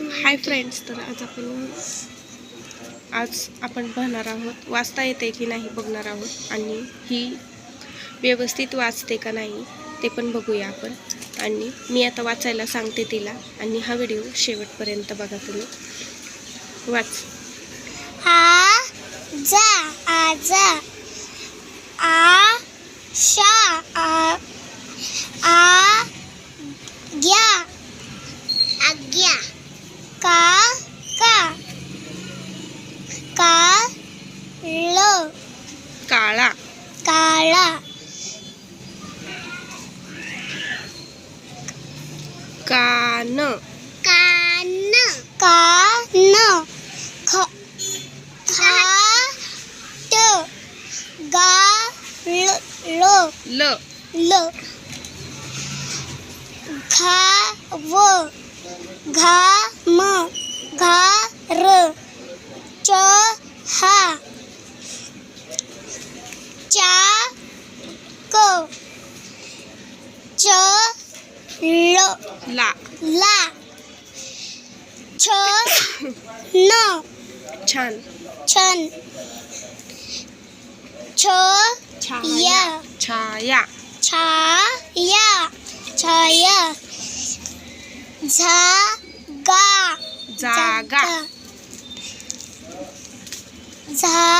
Hi friends तर आज आपण आज आपण पाहणार आहोत वाचता येते की नाही बघणार आहोत आणि ही व्यवस्थित वाचते का नाही ते पण बघूया आपण. आणि मी आता वाचायला सांगते तिला आणि हा व्हिडिओ शेवटपर्यंत बघा तुम्ही. वाच. आ जा आजा आ शा आ ল কালা কালা কান। কান কান। খ খাট গা ল ল। ল। ঘা ব ঘা ম ঘা র চ হা। lo, la, la, chon, no, chan, chan, cho, ya, chaya, chaya, chaya, zaga, zaga, zaga.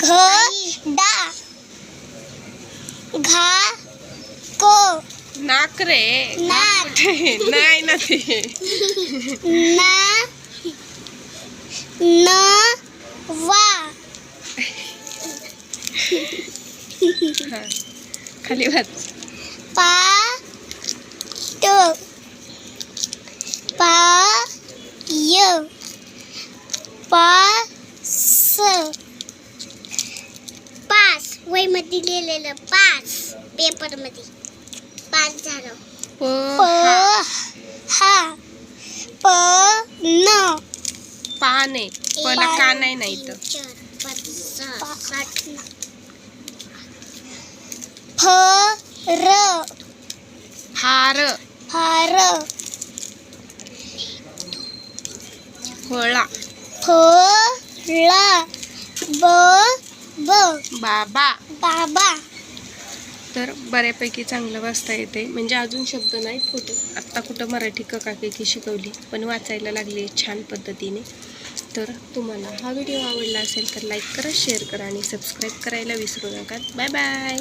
ঘ ডা ঘা কো নাক রে নাক নাই নাতি না না ওয়া খালি ভাত পা তো পা पास वयमध्ये लिहिलेलं पास पेपरमध्ये पास झालं. प हा. प न. पाने पला का नाही ना इथं फ र. हार. फार फळा. फ ला ब ब. बाबा. बाबा. तर बऱ्यापैकी चांगलं वाचता येते. म्हणजे अजून शब्द नाहीत होते आत्ता कुठं मराठी ककाकेकी शिकवली पण वाचायला लागली छान पद्धतीने. तर तुम्हाला हा व्हिडिओ आवडला असेल तर लाईक करा शेअर करा आणि सबस्क्राईब करायला विसरू नका. Bye bye